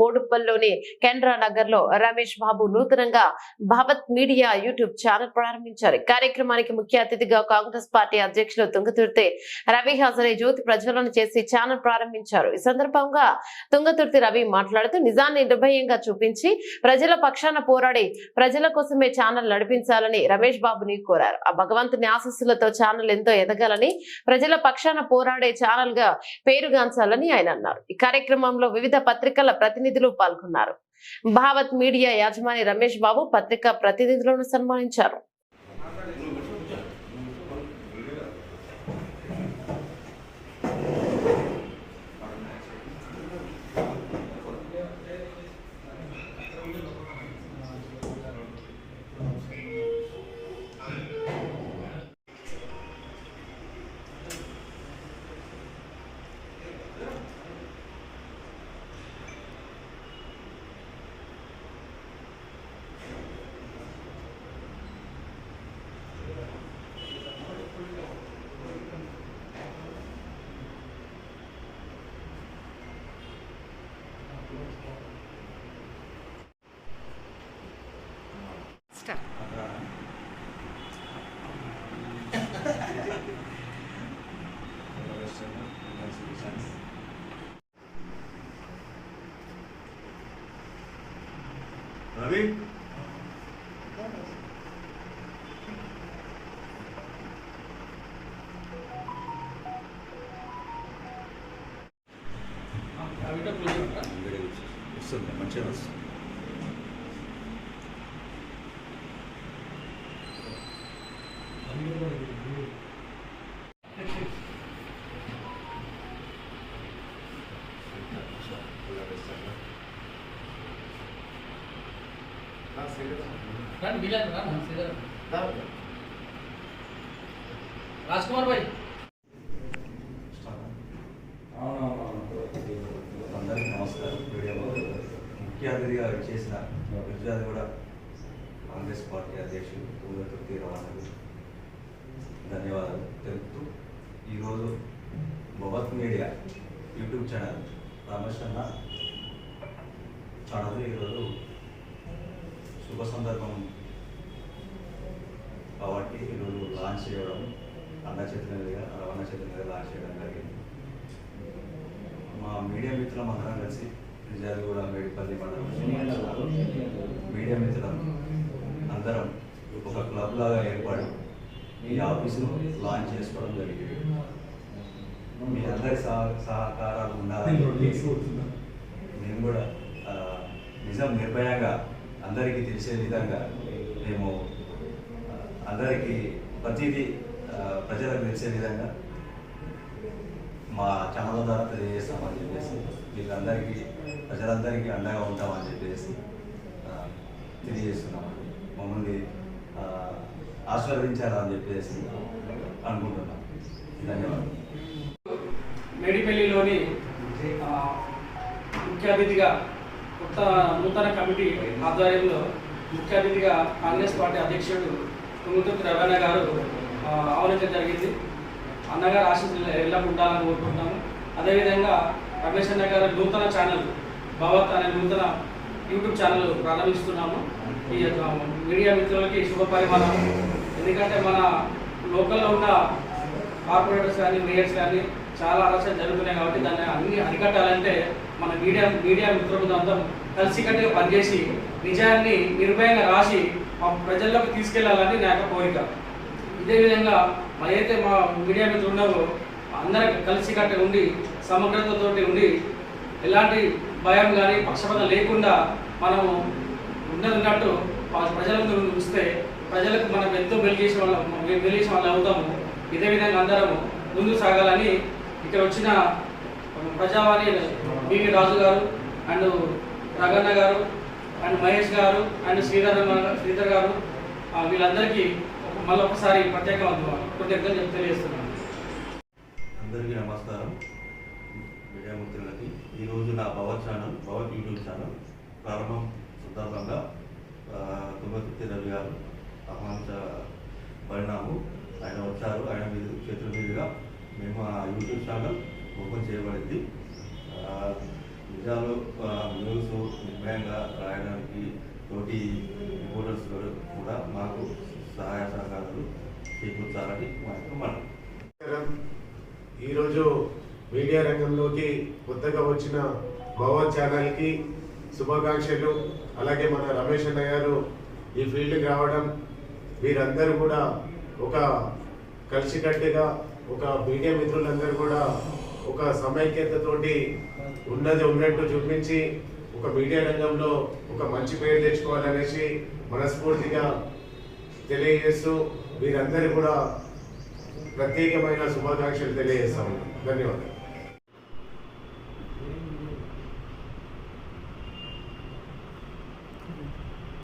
బోడుప్పల్లోని కెనరా నగర్లో రమేష్ బాబు నూతనంగా Bhavat media YouTube channel ప్రారంభించారు. కార్యక్రమానికి ముఖ్య అతిథిగా కాంగ్రెస్ పార్టీ అధ్యక్షులు తుంగతుర్తి రవి హాజరై జ్యోతి ప్రజ్వలన చేసి ఛానల్ ప్రారంభించారు. ఈ సందర్భంగా తుంగతుర్తి రవి మాట్లాడుతూ నిజాన్ని నిర్భయంగా చూపించి ప్రజల పక్షాన పోరాడి ప్రజల కోసమే ఛానల్ నడిపించాలని రమేష్ బాబుని కోరారు. ఆ భగవంతుని ఆశస్సులతో ఛానల్ ఎంతో ఎదగాలని ప్రజల పక్షాన పోరాడే ఛానల్గా పేరుగాంచాలని ఆయన అన్నారు. ఈ కార్యక్రమంలో వివిధ పత్రికల ప్రతినిధులు పాల్గొన్నారు. భావత్ మీడియా యాజమాని రమేష్ బాబు పత్రికా ప్రతినిధులను సన్మానించారు. రవి వస్తుంది మంచిగా వస్తుంది రండి వీళ్ళండి రా శ్రీధర్ రాజ్ కుమార్ భాయ్ అందరికీ నమస్కారం. వీడియోలో ముఖ్య అతిథిగా చేసిన గుజరాత్ కూడా కాంగ్రెస్ పార్టీ అధ్యక్షులు తుంగతుర్తి రవాణాకు ధన్యవాదాలు తెలుపుతూ ఈరోజు Bhavat media YouTube channel Ramesh అన్న. ఛానల్ ఈరోజు శుభ సందర్భం. కాబట్టి ఈరోజు లాంచ్ చేయడం అన్న చేతుల మీదుగా రవాణా చేతుల మీద లాంచ్ చేయడం జరిగింది. మా మీడియా మిత్రులం అందరం కలిసి కూడా మేడిపల్లి మండలం మీడియా మిత్రులం అందరం ఒక క్లబ్ లాగా ఏర్పడి ఈ ఆఫీసును లాంచ్ చేసుకోవడం జరిగింది. మీ అందరి సహ సహకారాలు ఉండాలని మేము కూడా నిజం నిర్భయంగా అందరికీ తెలిసే విధంగా మేము అందరికీ ప్రతిదీ ప్రజలకు తెలిసే విధంగా మా ఛానల్ ద్వారా తెలియజేస్తామని చెప్పేసి వీళ్ళందరికీ ప్రజలందరికీ అండగా ఉంటామని చెప్పేసి ఆ, తెలియజేస్తున్నామండి. మమ్మల్ని ఆశీర్వదించాలని చెప్పేసి అనుకుంటున్నాం. ధన్యవాదాలు. మేడిపల్లిలోని ముఖ్య అతిథిగా కొత్త నూతన కమిటీ ఆధ్వర్యంలో ముఖ్య అతిథిగా కాంగ్రెస్ పార్టీ అధ్యక్షుడు తుంగుతుర్తి రవణ గారు ఆహ్వానించడం జరిగింది. అన్నగారు ఆశీస్సులు ఎల్లప్పుడూ ఉండాలని కోరుకుంటున్నాము. అదేవిధంగా రమేష్ అన్న గారు నూతన ఛానల్ భవత్ అనే నూతన యూట్యూబ్ ఛానల్ ప్రారంభిస్తున్నాము. ఈ యొక్క మీడియా మిత్రులకి శుభ పరిమాణం ఎందుకంటే మన లోకల్లో ఉన్న కార్పొరేటర్స్ కానీ మేయర్స్ కానీ చాలా అలసలు జరుగుతున్నాయి కాబట్టి దాన్ని అన్ని అరికట్టాలంటే మన మీడియా మీడియా మిత్రులందరం కలిసికట్టుగా పనిచేసి నిజాన్ని నిర్భయంగా రాసి మా ప్రజల్లోకి తీసుకెళ్ళాలని నా యొక్క కోరిక. ఇదే విధంగా మా మా మీడియా మిత్రులు ఉన్నారో అందరం కలిసికట్టుగా ఉండి సమగ్రతతోటి ఉండి ఎలాంటి భయం కానీ పక్షపాతం లేకుండా మనము ఉన్నది ఉన్నట్టు చూస్తే ప్రజలకు మనం ఎంతో మెలు వాళ్ళం మెలు వాళ్ళు అవుతాము. ఇదే విధంగా అందరము ముందు సాగాలని ఇక్కడ వచ్చిన ప్రజావాణి బివి రాజు గారు అండ్ రగన్న గారు అండ్ మహేష్ గారు అండ్ శ్రీధర్ శ్రీధర్ గారు వీళ్ళందరికీ మళ్ళీ ఒకసారి ప్రత్యేక కృతజ్ఞతలు తెలియజేస్తున్నాను. అందరికీ నమస్కారం. మీడియా మిత్రులకి ఈరోజు నా భవత్ ఛానల్ భవ యూట్యూబ్ ఛానల్ ప్రారంభం సందర్భంగా తుమ్మతిత్తి రవి గారు ఆహ్వానించబడినాము ఆయన వచ్చారు. ఆయన మీద చేతుల మీదుగా మేము ఆ యూట్యూబ్ ఛానల్ ఓపెన్ చేయబడింది. నిజాలు న్యూస్ నిర్భయంగా రాయడానికి తోటి రిపోర్టర్స్ కూడా మాకు సహాయ సహకారాలు చేకూర్చాలని మా యొక్క మనం ఈరోజు మీడియా రంగంలోకి కొత్తగా వచ్చిన భవన్ ఛానల్కి శుభాకాంక్షలు. అలాగే మన రమేష్ అన్న గారు ఈ ఫీల్డ్కి రావడం వీరందరూ కూడా ఒక కలిసికట్టుగా ఒక మీడియా మిత్రులందరూ కూడా ఒక సమైక్యతతోటి ఉన్నది ఉన్నట్టు చూపించి ఒక మీడియా రంగంలో ఒక మంచి పేరు తెచ్చుకోవాలనేసి మనస్ఫూర్తిగా తెలియజేస్తూ మీరందరూ కూడా ప్రత్యేకమైన శుభాకాంక్షలు తెలియజేస్తాము. ధన్యవాదాలు.